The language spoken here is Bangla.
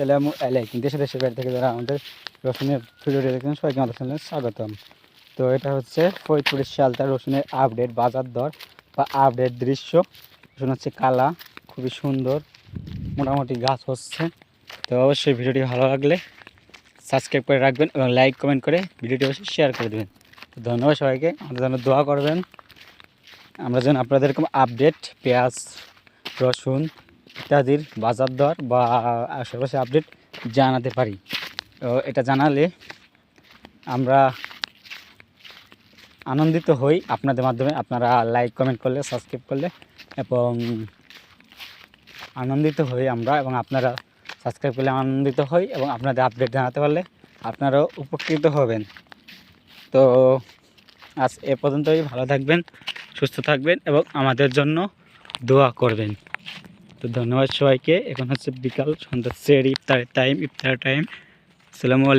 আসসালামু আলাইকুম। দেশে দেশের বাইরে থেকে যারা আমাদের রসুনের ভিডিওটি দেখছেন সবাইকে আমাদের চ্যানেলে স্বাগতম। তো এটা হচ্ছে ফরিদপুরের শালতা রসুনের আপডেট বাজার দর বা আপডেট দৃশ্য। রসুন হচ্ছে কালা, খুবই সুন্দর, মোটামুটি গাছ হচ্ছে। তো অবশ্যই ভিডিওটি ভালো লাগলে সাবস্ক্রাইব করে রাখবেন এবং লাইক কমেন্ট করে ভিডিওটি অবশ্যই শেয়ার করে দেবেন। তো ধন্যবাদ সবাইকে, আমাদের জন্য দোয়া করবেন। আমরা যেন আপনাদের এরকম আপডেট পেঁয়াজ, রসুন ইত্যাদির বাজার দর বা আশেপাশে আপডেট জানাতে পারি। তো এটা জানালে আমরা আনন্দিত হই আপনাদের মাধ্যমে। আপনারা লাইক কমেন্ট করলে সাবস্ক্রাইব করলে এবং আনন্দিত হই আমরা এবং আপনারা সাবস্ক্রাইব করলে আনন্দিত হই এবং আপনাদের আপডেট জানাতে পারলে আপনারাও উপকৃত হবেন। তো আজ এ পর্যন্তই। ভালো থাকবেন, সুস্থ থাকবেন এবং আমাদের জন্য দোয়া করবেন। তো ধন্যবাদ সবাইকে। এখন হচ্ছে বিকাল সন্ধ্যা সের ইফতারের টাইম ইফতার টাইম আসসালামু আলাইকুম।